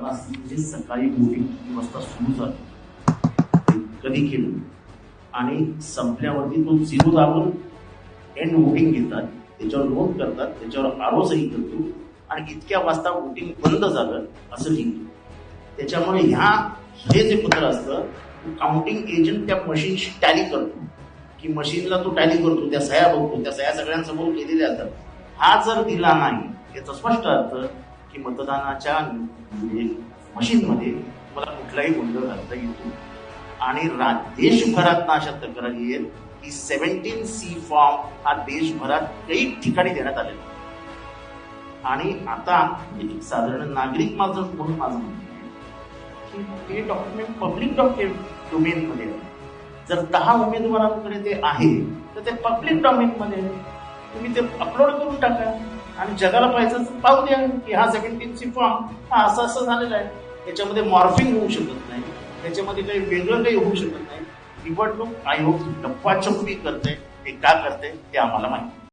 पण म्हणजे सकाळी मोठी किती वाजता सुरू झालं. कधी केलं? आणि संपल्यावरती तो झिरो दाबून एंड वोटिंग घेतात. त्याच्यावर नोंद करतात. त्याच्यावर आरोसही करतो. आणि इतक्या वाजता वोटिंग बंद झालं असं लिहितो त्याच्यामुळे ह्या हे जे पत्र असतं काउंटिंग एजंट त्या मशीनशी टॅली करतो. की मशीनला तो टॅली करतो. त्या सह्या बघतो. त्या सह्या सगळ्यांसमोर केलेल्या असतात. हा जर दिला नाही याचा स्पष्ट अर्थ की मतदानाच्या मशीनमध्ये मला कुठलाही गोंधळ घालता येतो आणि रा- देशभरात अशा तक्रारी आहेत की सेव्हन्टीन सी फॉर्म हा देशभरात काही ठिकाणी देण्यात आलेला आणि आता एक साधारण नागरिक माझं म्हणून माझं म्हणणं आहे की हे डॉक्युमेंट पब्लिक डॉक्युमेंट डोमेनमध्ये आहे. जर दहा उमेदवारांकडे ते आहे तर ते पब्लिक डोमेनमध्ये तुम्ही ते अपलोड करून टाका. आणि जगाला पाहिजे पाहू द्या की हा सेकंड टीमची फॉर्म हा असं असं झालेला आहे. त्याच्यामध्ये मॉर्फिंग होऊ शकत नाही. त्याच्यामध्ये काही वेगळं काही होऊ शकत नाही. निवडणूक आयोग लप्पाछप्पी करते ते का करते ते आम्हाला माहिती.